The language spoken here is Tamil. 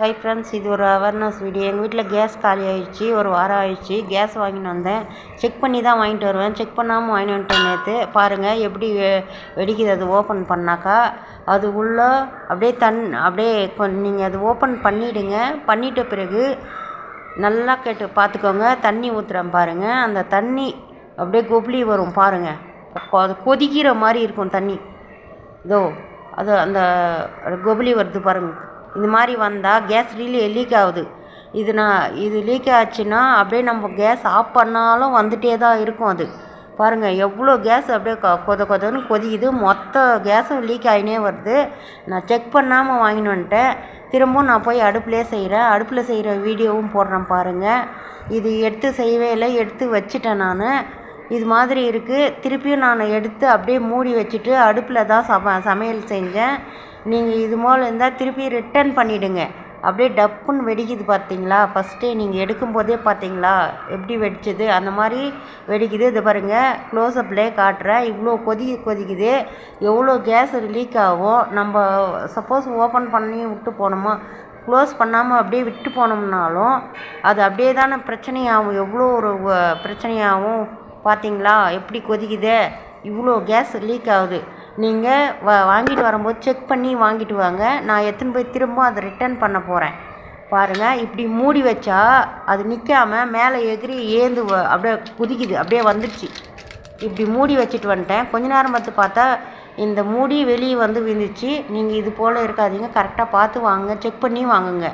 ஹை ஃப்ரெண்ட்ஸ் இது ஒரு அவேர்னஸ் வீடியோ எங்கள் வீட்டில் கேஸ் காலி ஆகிடுச்சி ஒரு வாரம் ஆயிடுச்சு. கேஸ் வாங்கின்னு வந்தேன். செக் பண்ணி தான் வாங்கிட்டு வருவேன். செக் பண்ணாமல் வாங்கிட்டு வந்துட்டேன் நேற்று பாருங்கள் எப்படி வெ- வெடிக்குது. அது ஓப்பன் பண்ணாக்கா அது உள்ளே அப்படியே தன் அப்படியே நீங்கள் அது ஓப்பன் பண்ணிவிடுங்க பண்ணிட்ட பிறகு நல்லா கேட்டு பார்த்துக்கோங்க. தண்ணி ஊற்றுறேன் பாருங்கள் அந்த தண்ணி அப்படியே கொப்ளி வரும் பாருங்கள் அது கொதிக்கிற மாதிரி இருக்கும் தண்ணி. இதோ அது அந்த கொபுளி வருது பாருங்கள் இந்த மாதிரி வந்தால் கேஸ் ரீலே லீக் ஆகுது. இது நான் இது லீக் ஆச்சுன்னா அப்படியே நம்ம கேஸ் ஆஃப் பண்ணாலும் வந்துட்டே தான் இருக்கும் அது. பாருங்கள் எவ்வளோ கேஸ் அப்படியே கொ கொத கொதன்னு கொதிக்குது. மொத்த கேஸும் லீக் ஆகினே வருது. நான் செக் பண்ணாமல் வாங்கின்னு வந்துட்டேன் திரும்பவும் நான் போய் அடுப்புலேயே செய்கிறேன் அடுப்பில் செய்கிற வீடியோவும் போடுறேன் பாருங்கள் இது எடுத்து செய்யவே இல்லை. எடுத்து வச்சுட்டேன் நான். இது மாதிரி இருக்குது திருப்பியும் நான் எடுத்து அப்படியே மூடி வச்சுட்டு அடுப்பில் தான் சம சமையல் செஞ்சேன். நீங்கள் இது போல் இருந்தால் திருப்பி ரிட்டர்ன் பண்ணிவிடுங்க அப்படியே டப்புன்னு வெடிக்குது பார்த்தீங்களா? ஃபஸ்ட்டே நீங்கள் எடுக்கும்போதே பார்த்தீங்களா? எப்படி வெடிச்சது? அந்த மாதிரி வெடிக்குது. இது பாருங்கள் க்ளோஸ்அப்லேயே காட்டுறேன். இவ்வளோ கொதி கொதிக்குது. எவ்வளோ கேஸ் லீக் ஆகும்? நம்ம சப்போஸ் ஓப்பன் பண்ணி விட்டு போனோமா? க்ளோஸ் பண்ணாமல் அப்படியே விட்டு போனோம்னாலும் அது அப்படியே தானே பிரச்சனையாகும். எவ்வளோ ஒரு பிரச்சனையாகவும் பிரச்சனையாகும். பார்த்தீங்களா? எப்படி கொதிக்குது? இவ்வளோ கேஸ் லீக் ஆகுது. நீங்கள் வா வாங்கிட்டு வரும்போது செக் பண்ணி வாங்கிட்டு வாங்க. நான் எடுத்துன்னு போய் திரும்ப அதை ரிட்டர்ன் பண்ண போகிறேன் பாருங்கள் இப்படி மூடி வச்சா அது நிற்காம மேலே எகிரி ஏந்து வ- அப்படியே குதிக்குது அப்படியே வந்துடுச்சு. இப்படி மூடி வச்சுட்டு வந்துட்டேன். கொஞ்ச நேரம் பார்த்து பார்த்தா இந்த மூடி வெளியே வந்து விழுந்துச்சு. நீங்கள் இது போல் இருக்காதீங்க. கரெக்டாக பார்த்து வாங்க செக் பண்ணி வாங்குங்க.